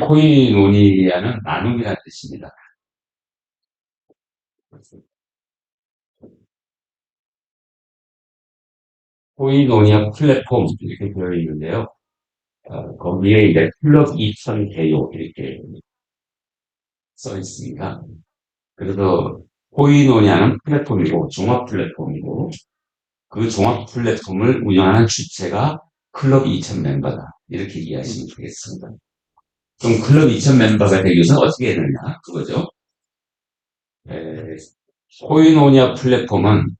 코이노니아는 나눔이라는 뜻입니다. 코이노니아 플랫폼 이렇게 되어 있는데요. 어, 거기에 이제 클럽 2000 개요 이렇게 써 있습니다. 그래서 코이노니아는 플랫폼이고 종합 플랫폼이고 그 종합 플랫폼을 운영하는 주체가 클럽 2000 멤버다 이렇게 이해하시면 되겠습니다. 그럼 클럽 2000 멤버가 되기 위해서 어떻게 해야 되냐 그거죠. 에, 코이노니아 플랫폼은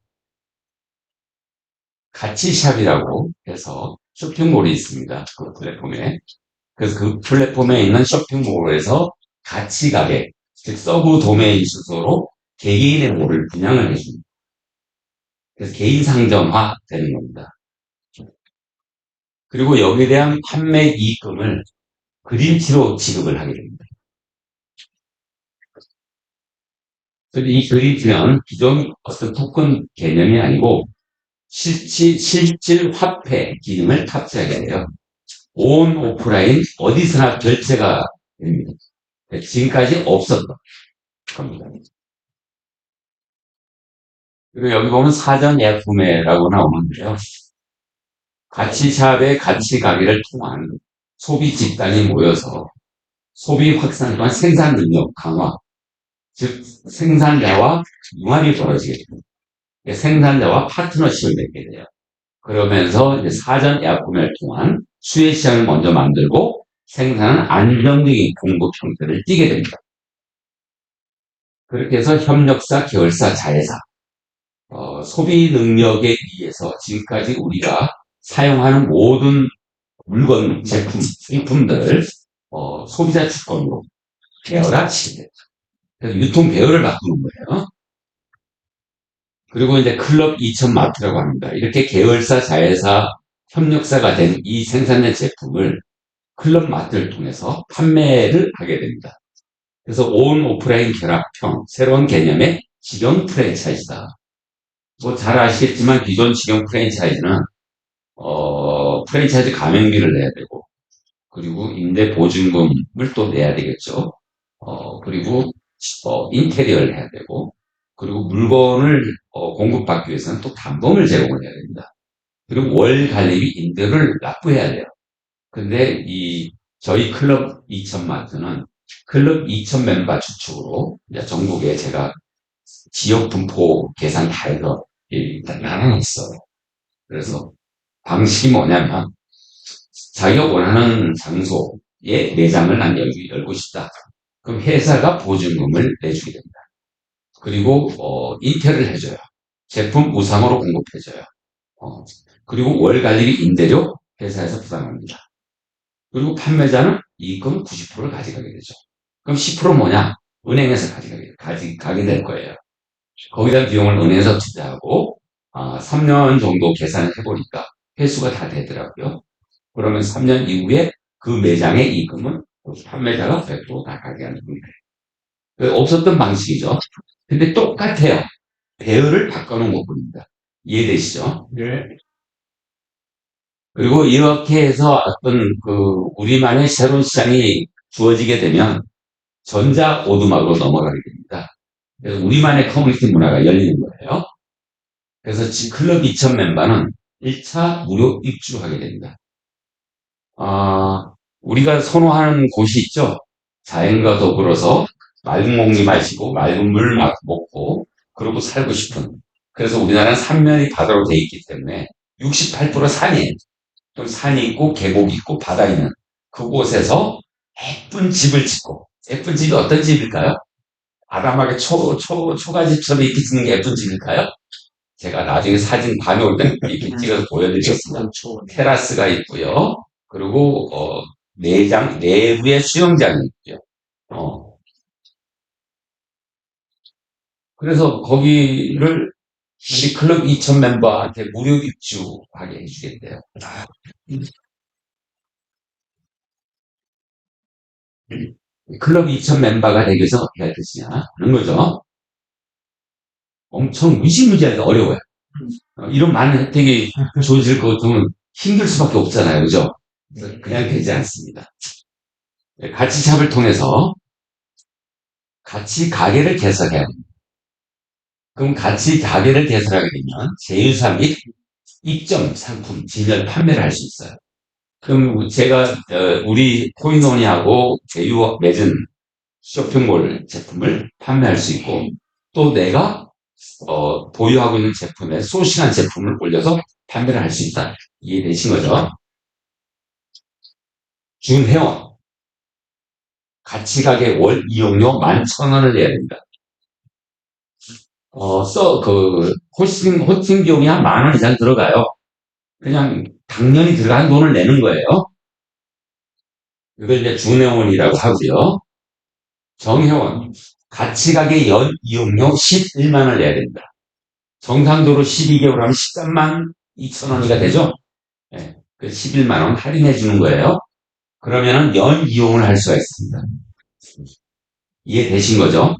가치샵이라고 해서 쇼핑몰이 있습니다. 그 플랫폼에. 그래서 그 플랫폼에 있는 쇼핑몰에서 가치 가격, 즉 서브 도메인 주소로 개개인의 몰을 분양을 해줍니다. 그래서 개인 상점화 되는 겁니다. 그리고 여기에 대한 판매 이익금을 그린티로 지급을 하게 됩니다. 이 그린티는 기존 어떤 토큰 개념이 아니고 실질, 실질 화폐 기능을 탑재하게 돼요. 온 오프라인 어디서나 결제가 됩니다. 지금까지 없었던 겁니다. 그리고 여기 보면 사전 예약 구매라고 나오는데요. 가치샵의 가치 가게를 통한 소비 집단이 모여서 소비 확산 또한 생산 능력 강화, 즉 생산자와 융합이 벌어지게 됩니다. 생산자와 파트너십을 맺게 돼요. 그러면서 이제 사전 예약 구매를 통한 수혜 시장을 먼저 만들고 생산은 안정적인 공급 형태를 띠게 됩니다. 그렇게 해서 협력사, 계열사, 자회사, 어, 소비 능력에 의해서 지금까지 우리가 사용하는 모든 물건, 제품, 상품들을 어, 소비자 주권으로 배열화시게 됩니다. 그래서 유통 배열을 바꾸는 거예요. 그리고 이제 클럽 2000 마트라고 합니다. 이렇게 계열사, 자회사, 협력사가 된 이 생산된 제품을 클럽 마트를 통해서 판매를 하게 됩니다. 그래서 온 오프라인 결합형 새로운 개념의 직영 프랜차이즈다. 뭐 잘 아시겠지만 기존 직영 프랜차이즈는 어, 프랜차이즈 가맹비를 내야 되고 그리고 임대 보증금을 또 내야 되겠죠. 어, 그리고 어, 인테리어를 해야 되고 그리고 물건을 어, 공급받기 위해서는 또 담보를 제공을 해야 됩니다. 그리고 월 관리비 임대를 납부해야 돼요. 근데 이 저희 클럽 2000 마트는 클럽 2000 멤버 주축으로 전국에 제가 지역 분포 계산 다 해서 나눠놨어요. 그래서 방식이 뭐냐면 자기가 원하는 장소에 매장을 난 열기, 열고 싶다. 그럼 회사가 보증금을 내주게 됩니다. 그리고 어, 인테를 해줘요. 제품 우상으로 공급해줘요. 어, 그리고 월 관리비 임대료 회사에서 부담합니다. 그리고 판매자는 이익금 90%를 가져가게 되죠. 그럼 10% 뭐냐? 은행에서 가져가게, 가지, 가게 될 거예요. 거기다 비용을 은행에서 투자하고 아, 3년 정도 계산을 해보니까 회수가 다 되더라고요. 그러면 3년 이후에 그 매장의 이익금은 판매자가 100%다 가져가는 겁니다. 없었던 방식이죠. 근데 똑같아요. 배열을 바꿔놓은 것뿐입니다. 이해되시죠? 네. 그리고 이렇게 해서 어떤 그 우리만의 새로운 시장이 주어지게 되면 전자 오두막으로 넘어가게 됩니다. 그래서 우리만의 커뮤니티 문화가 열리는 거예요. 그래서 클럽 2000 멤버는 1차 무료 입주하게 됩니다. 아, 우리가 선호하는 곳이 있죠? 자연과 더불어서 맑은 공기 마시고 맑은 물 먹고 그러고 살고 싶은 그래서 우리나라는 삼면이 바다로 돼 있기 때문에 68% 산이에요. 또 산이 있고 계곡이 있고 바다 있는 그곳에서 예쁜 집을 짓고 예쁜 집이 어떤 집일까요? 아담하게 초, 초, 초가집처럼 이렇게 짓는 게 예쁜 집일까요? 제가 나중에 사진 밤에 올 때 이렇게 찍어서 보여드리겠습니다. 테라스가 있고요. 그리고 어, 내장 내부에 수영장이 있죠. 어, 그래서 거기를 우리 클럽 2천 멤버한테 무료 입주하게 해주겠대요. 클럽 2천 멤버가 되기 위해서 어떻게 할 것이냐 하는 거죠. 엄청 무시무지하게 어려워요. 어, 이런 많은 혜택이 주어질 것 같으면 힘들 수밖에 없잖아요. 그죠? 그냥 되지 않습니다. 가치샵을 통해서 가치 가게를 개설해야 됩니다. 그럼 가치 가게를 개설하게 되면 제휴사 및 입점 상품 진열 판매를 할 수 있어요. 그럼 제가 어, 우리 코인원이하고 제휴 맺은 쇼핑몰 제품을 판매할 수 있고 또 내가 어, 보유하고 있는 제품에 소싱한 제품을 올려서 판매를 할 수 있다. 이해되신 거죠? 준회원 가치가게 월 이용료 11,000원을 내야 됩니다. 어, 써, 그, 호스팅, 호스팅 비용이 한 만 원 이상 들어가요. 그냥 당연히 들어간 돈을 내는 거예요. 이걸 이제 준회원이라고 하고요. 정회원, 가치가게 연 이용료 11만 원을 내야 됩니다. 정상도로 12개월 하면 13만 2천 원이가 되죠? 예, 그 11만 원 할인해 주는 거예요. 그러면은 연 이용을 할 수가 있습니다. 이해되신 거죠?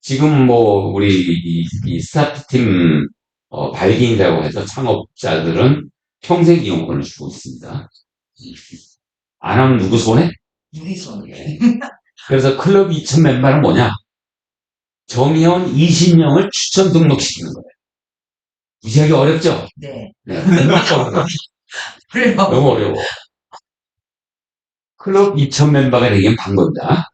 지금 뭐 우리 이, 이 스타트팀 어, 발기인이라고 해서 창업자들은 평생 이용권을 주고 있습니다. 안 하면 누구 손에? 우리 손에. 그래서 클럽 2천 멤버는 뭐냐? 정의원 20명을 추천 등록시키는 거예요. 무지하게 어렵죠? 네. 네, 너무 그래요. 너무 어려워. 클럽 2천 멤버가 반 겁니다.